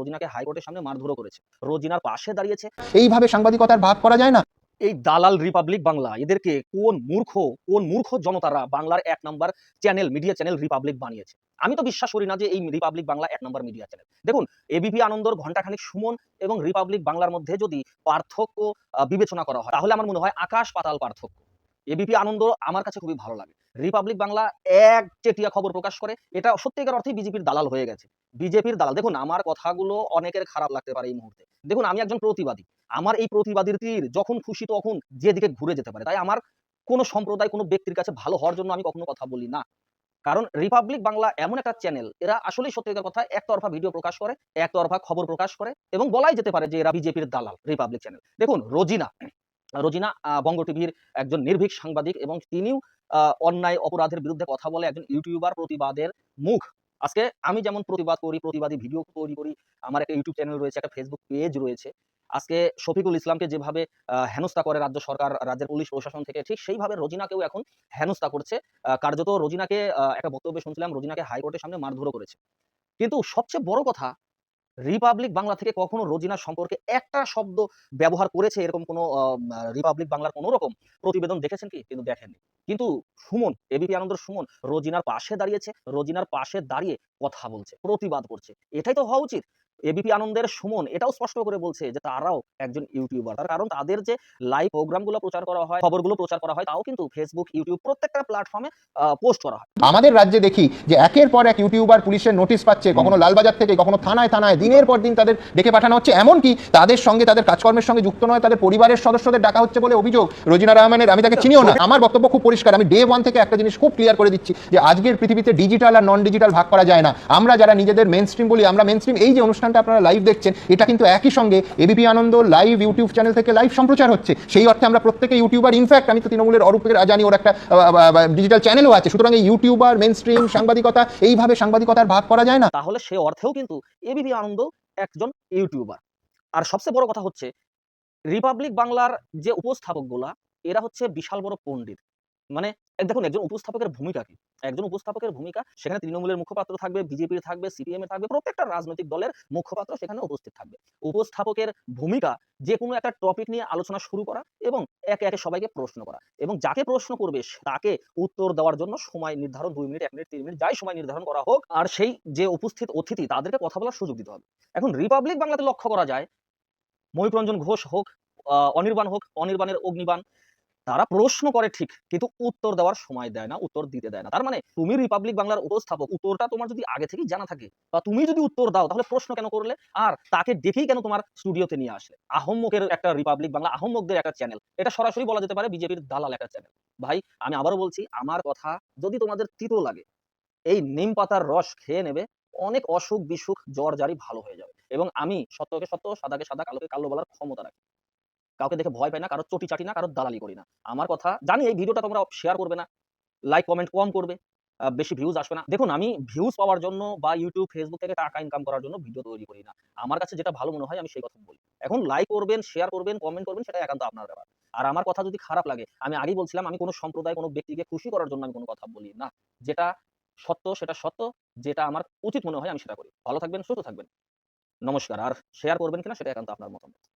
রোজিনাকে হাইকোর্টের সামনে মারধরও করেছে। রোজিনার পাশে দাঁড়িয়েছে। এইভাবে সাংবাদিকতার ভাগ করা যায় না? এই দালাল রিপাবলিক বাংলা এদেরকে কোন মূর্খ কোন মূর্খ জনতারা বাংলার এক নম্বর চ্যানেল মিডিয়া চ্যানেল রিপাবলিক বানিয়েছে? আমি তো বিশ্বাস করি না যে এই রিপাবলিক বাংলা এক নম্বর মিডিয়া চ্যানেল। দেখুন এবিপি আনন্দর ঘন্টাখানিক সুমন এবং রিপাবলিক বাংলার মধ্যে যদি পার্থক্য বিবেচনা করা হয় তাহলে আমার মনে হয় আকাশ পাতাল পার্থক্য। এবিপি আনন্দ আমার কাছে খুবই ভালো লাগে। রিপাবলিক বাংলা এক চেটিয়া খবর প্রকাশ করে। এটা সত্যিকার অর্থে বিজেপির দালাল হয়ে গেছে। বিজেপির দালাল। দেখুন, আমার কথাগুলো অনেকের খারাপ লাগতে পারে এই মুহূর্তে। দেখুন, আমি একজন প্রতিবাদী। আমার এই প্রতিবাদীর তীর যখন খুশি তখন যেদিকে ঘুরে যেতে পারে। তাই আমার কোনো সম্প্রদায়, কোনো ব্যক্তির কাছে ভালো হওয়ার জন্য আমি কখনো কথা বলি না। কারণ রিপাবলিক বাংলা এমন একটা চ্যানেল এরা আসলেই সত্যিকার কথা একতরফা ভিডিও প্রকাশ করে, একতরফা খবর প্রকাশ করে এবং বলাই যেতে পারে যে এরা বিজেপির দালাল রিপাবলিক চ্যানেল দেখুন, রোজিনা রোজিনা বঙ্গ টিভির একজন নির্ভীক সাংবাদিক এবং তিনিও অন্যায় অপরাধের বিরুদ্ধে কথা বলে একজন ইউটিউবার প্রতিবাদের মুখ। আজকে আমি যেমন প্রতিবাদ করি, প্রতিবাদী ভিডিও তৈরি করি, আমার একটা ইউটিউব চ্যানেল রয়েছে, একটা ফেসবুক পেজ রয়েছে। আজকে শফিকুল ইসলামকে যেভাবে হেনস্থা করে রাজ্য সরকার, রাজ্যের পুলিশ প্রশাসন থেকে, ঠিক সেইভাবে রোজিনাকেও এখন হেনস্থা করছে। কার্যত রোজিনাকে একটা বক্তব্যে শুনছিলাম, রোজিনাকে হাইকোর্টের সামনে মারধরও করেছে। কিন্তু সবচেয়ে বড় কথা রিপাবলিক বাংলা থেকে কখনো রোজিনা সম্পর্কে একটা শব্দ ব্যবহার করেছে এরকম কোনো রিপাবলিক বাংলার কোনো রকম প্রতিবেদন দেখেছেন কি? কিন্তু দেখেননি। কিন্তু সুমন এবিপি আনন্দ সুমন রোজিনার পাশে দাঁড়িয়েছে, রোজিনার পাশে দাঁড়িয়ে কথা বলছে, প্রতিবাদ করছে। এটাই তো হওয়া উচিত। এবিপি আনন্দের সুমন এটাও স্পষ্ট করে বলছে যে তারাও একজন ইউটিউবার তার কারণ তাদের যে লাইভ প্রোগ্রামগুলো প্রচার করা হয় খবরগুলো প্রচার করা হয় তাও কিন্তু ফেসবুক ইউটিউব প্রত্যেকটা প্ল্যাটফর্মে পোস্ট করা হয়। আমাদের রাজ্যে দেখি যে একের পর এক ইউটিউবার পুলিশের নোটিশ পাচ্ছে কখনো লালবাজার থেকে কখনো থানায় থানায় দিনের পর দিন তাদের ডেকে পাঠানো হচ্ছে। এমনকি তাদের সঙ্গে তাদের কাজকর্মের সঙ্গে যুক্ত নয় তাদের পরিবারের সদস্যদের ডাকা হচ্ছে বলে অভিযোগ। রোজিনা রহমানের আমি তাকে চিনিও না। আমার বক্তব্য খুব পরিষ্কার। আমি ডে ওয়ান থেকে একটা জিনিস খুব ক্লিয়ার করে দিচ্ছি যে আজকের পৃথিবীতে ডিজিটাল আর নন ডিজিটাল ভাগ করা যায় না। আমরা যারা নিজেদের মেন স্ট্রিম বলি আমরা মেন স্ট্রিম এই যে অনুষ্ঠানটা আপনারা লাইভ দেখছেন, এটা কিন্তু একই সঙ্গে ABP Ananda live YouTube channel থেকে লাইভ সম্প্রচার হচ্ছে। সেই অর্থে আমরা প্রত্যেকে ইউটিউবার ইনফ্যাক্ট আমি তো তৃণমূলের অরূপের জানি, ওর একটা ডিজিটাল চ্যানেলও আছে। সুতরাং এই ইউটিউবার মেন স্ট্রিম সাংবাদিকতা, এইভাবে সাংবাদিকতার ভাগ করা যায় না। তাহলে সে অর্থেও কিন্তু এবিপি আনন্দ একজন ইউটিউবার আর সবচেয়ে বড় কথা হচ্ছে রিপাবলিক বাংলার যে উপস্থাপকগুলা, এরা হচ্ছে বিশাল বড় পণ্ডিত। মানে দেখুন একজন উপস্থাপকের ভূমিকা কি? একজন উপস্থাপকের ভূমিকা, সেখানে তৃণমূলের মুখপাত্র থাকবে, বিজেপির থাকবে সিপিএম এর থাকবে, প্রত্যেকটা রাজনৈতিক দলের মুখপাত্র সেখানে উপস্থিত থাকবে। উপস্থাপকের ভূমিকা যে কোনো একটা টপিক নিয়ে আলোচনা শুরু করা এবং একে একে সবাইকে প্রশ্ন করা এবং যাকে প্রশ্ন করবে তাকে উত্তর দেওয়ার জন্য সময় নির্ধারণ, দুই মিনিট, এক মিনিট, তিন মিনিট, যাই সময় নির্ধারণ করা হোক, আর সেই যে উপস্থিত অতিথি, তাদেরকে কথা বলার সুযোগ দিতে হবে। এখন রিপাবলিক বাংলাতে লক্ষ্য করা যায় ময়ূররঞ্জন ঘোষ হোক অনির্বাণ হোক, অনির্বাণের অগ্নিবাণ তারা প্রশ্ন করে ঠিক, কিন্তু উত্তর দেওয়ার সময় দেয় না, উত্তর দিতে দেয় না। তার মানে তুমি রিপাবলিক বাংলার উপস্থাপক, উত্তরটা তোমার যদি আগে থেকেই জানা থাকে বা তুমি যদি উত্তর দাও, তাহলে প্রশ্ন কেন করলে? আর তাকে দেখেই কেন তোমার স্টুডিওতে নিয়ে আসলে? আহম্মকের একটা রিপাবলিক বাংলা, আহম্মকদের একটা চ্যানেল এটা সরাসরি বলা যেতে পারে বিজেপির দালাল একটা চ্যানেল ভাই, আমি আবারও বলছি, আমার কথা যদি তোমাদের তিতো লাগে, এই নিম পাতার রস খেয়ে নেবে, অনেক অসুখ বিসুখ জ্বর জারি ভালো হয়ে যাবে। এবং আমি সত্যকে সত্য, সাদাকে সাদা, কালোকে কালো বলার ক্ষমতা রাখি। কাউকে দেখে ভয় পাই না, কারও চটি চাটি না, কারও দালালি করি না। আমার কথা, জানি এই ভিডিওটা তোমরা শেয়ার করবে না লাইক কমেন্ট কম করবে বেশি ভিউজ আসবে না। দেখুন, আমি ভিউজ পাওয়ার জন্য বা ইউটিউব ফেসবুক থেকে টাকা ইনকাম করার জন্য ভিডিও তৈরি করি না। আমার কাছে যেটা ভালো মনে হয়, আমি সেই কথা বলি। এখন লাইক করবেন শেয়ার করবেন কমেন্ট করবেন, সেটা একান্ত আপনার ব্যাপার। আর আমার কথা যদি খারাপ লাগে, আমি আগেই বলছিলাম, আমি কোনো সম্প্রদায়, কোনো ব্যক্তিকে খুশি করার জন্য আমি কোনো কথা বলি না। যেটা সত্য, সেটা সত্য, যেটা আমার উচিত মনে হয়, আমি সেটা করি। ভালো থাকবেন, সুস্থ থাকবেন। নমস্কার। আর শেয়ার করবেন কিনা, সেটা একান্ত আপনার মতামত।